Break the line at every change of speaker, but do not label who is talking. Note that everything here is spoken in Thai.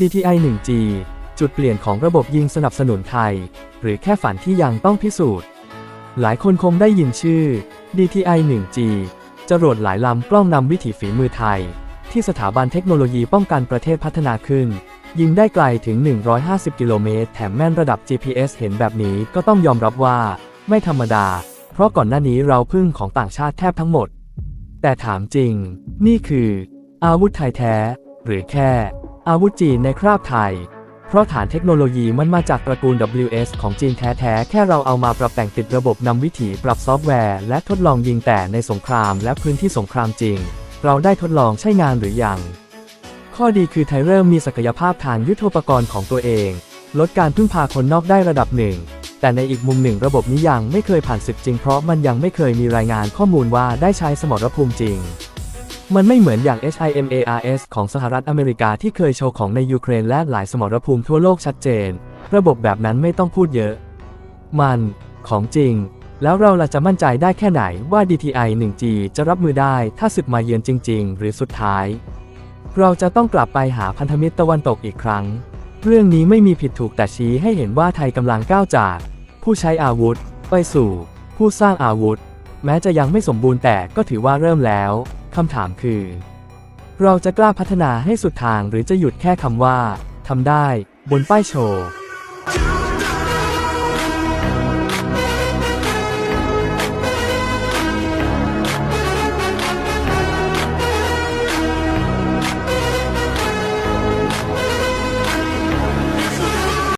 DTI 1G จุดเปลี่ยนของระบบยิงสนับสนุนไทย หรือแค่ฝันที่ยังต้องพิสูจน์ หลายคนคงได้ยินชื่อ DTI 1G จรวดหลายลำกล้องนำวิถีฝีมือไทย ที่สถาบันเทคโนโลยีป้องกันประเทศพัฒนาขึ้น ยิงได้ไกลถึง 150 กิโลเมตร แถมแม่นระดับ GPS เห็นแบบนี้ก็ต้องยอมรับว่า ไม่ธรรมดา เพราะก่อนหน้านี้เราพึ่งของต่างชาติแทบทั้งหมด แต่ถามจริง นี่คือ อาวุธไทยแท้ หรือแค่ อาวุธจีนในคราบไทย เพราะฐานเทคโนโลยีมันมาจากตระกูล WS ของจีนแท้ๆ แค่เราเอามาปรับแต่งติดระบบนำวิถีปรับซอฟต์แวร์ และทดลองยิงแต่ในสงครามและพื้นที่สงครามจริง เราได้ทดลองใช้งานหรือยัง ข้อดีคือไทยเริ่มมีศักยภาพทางยุทโธปกรณ์ของตัวเอง ลดการพึ่งพาคนนอกได้ระดับหนึ่ง แต่ในอีกมุมหนึ่งระบบนี้ยังไม่เคยผ่านศึกจริงเพราะมันยังไม่เคยมีรายงานข้อมูลว่าได้ใช้สมรภูมิจริง มันไม่เหมือนอย่าง HIMARS ของสหรัฐอเมริกาที่เคยโชว์ของในยูเครนและหลายสมรภูมิทั่วโลกชัดเจน ระบบแบบนั้นไม่ต้องพูดเยอะ มัน ของจริง แล้วเราล่ะจะมั่นใจได้แค่ไหนว่า DTI 1G จะรับมือได้ถ้าศึกมาเยือนจริง ๆ หรือสุดท้าย เราจะต้องกลับไปหาพันธมิตรตะวันตกอีกครั้ง เรื่องนี้ไม่มีผิดถูกแต่ชี้ให้เห็นว่าไทยกำลังก้าวจาก ผู้ใช้อาวุธ ไปสู่ ผู้สร้างอาวุธ แม้จะยังไม่สมบูรณ์แต่ก็ถือว่าเริ่มแล้ว คำถามคือ เราจะกล้าพัฒนาให้สุดทางหรือจะหยุดแค่คำว่าทำได้บนป้ายโชว์